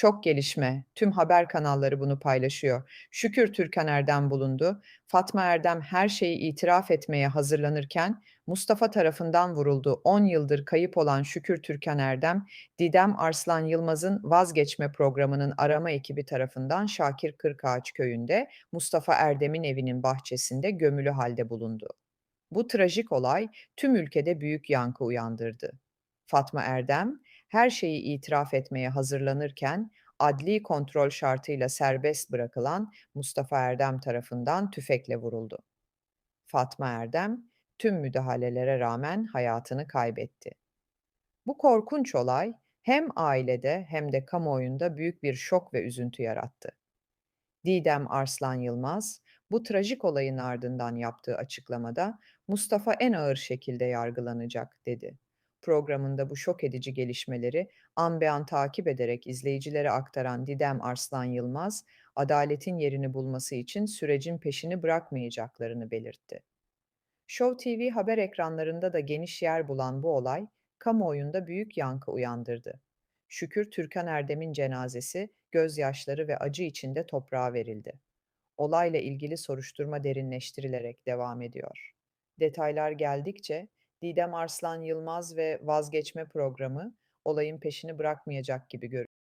Şok gelişme. Tüm haber kanalları bunu paylaşıyor. Şükür Türkan Erdem bulundu. Fatma Erdem her şeyi itiraf etmeye hazırlanırken Mustafa tarafından vuruldu. 10 yıldır kayıp olan Şükür Türkan Erdem, Didem Arslan Yılmaz'ın vazgeçme programının arama ekibi tarafından Şakir Kırkağaç köyünde Mustafa Erdem'in evinin bahçesinde gömülü halde bulundu. Bu trajik olay tüm ülkede büyük yankı uyandırdı. Fatma Erdem, her şeyi itiraf etmeye hazırlanırken adli kontrol şartıyla serbest bırakılan Mustafa Erdem tarafından tüfekle vuruldu. Fatma Erdem tüm müdahalelere rağmen hayatını kaybetti. Bu korkunç olay hem ailede hem de kamuoyunda büyük bir şok ve üzüntü yarattı. Didem Arslan Yılmaz, bu trajik olayın ardından yaptığı açıklamada Mustafa en ağır şekilde yargılanacak dedi. Programında bu şok edici gelişmeleri an be an takip ederek izleyicilere aktaran Didem Arslan Yılmaz, adaletin yerini bulması için sürecin peşini bırakmayacaklarını belirtti. Show TV haber ekranlarında da geniş yer bulan bu olay, kamuoyunda büyük yankı uyandırdı. Şükür Türkan Erdem'in cenazesi gözyaşları ve acı içinde toprağa verildi. Olayla ilgili soruşturma derinleştirilerek devam ediyor. Detaylar geldikçe Didem Arslan Yılmaz ve vazgeçme programı olayın peşini bırakmayacak gibi görünüyor.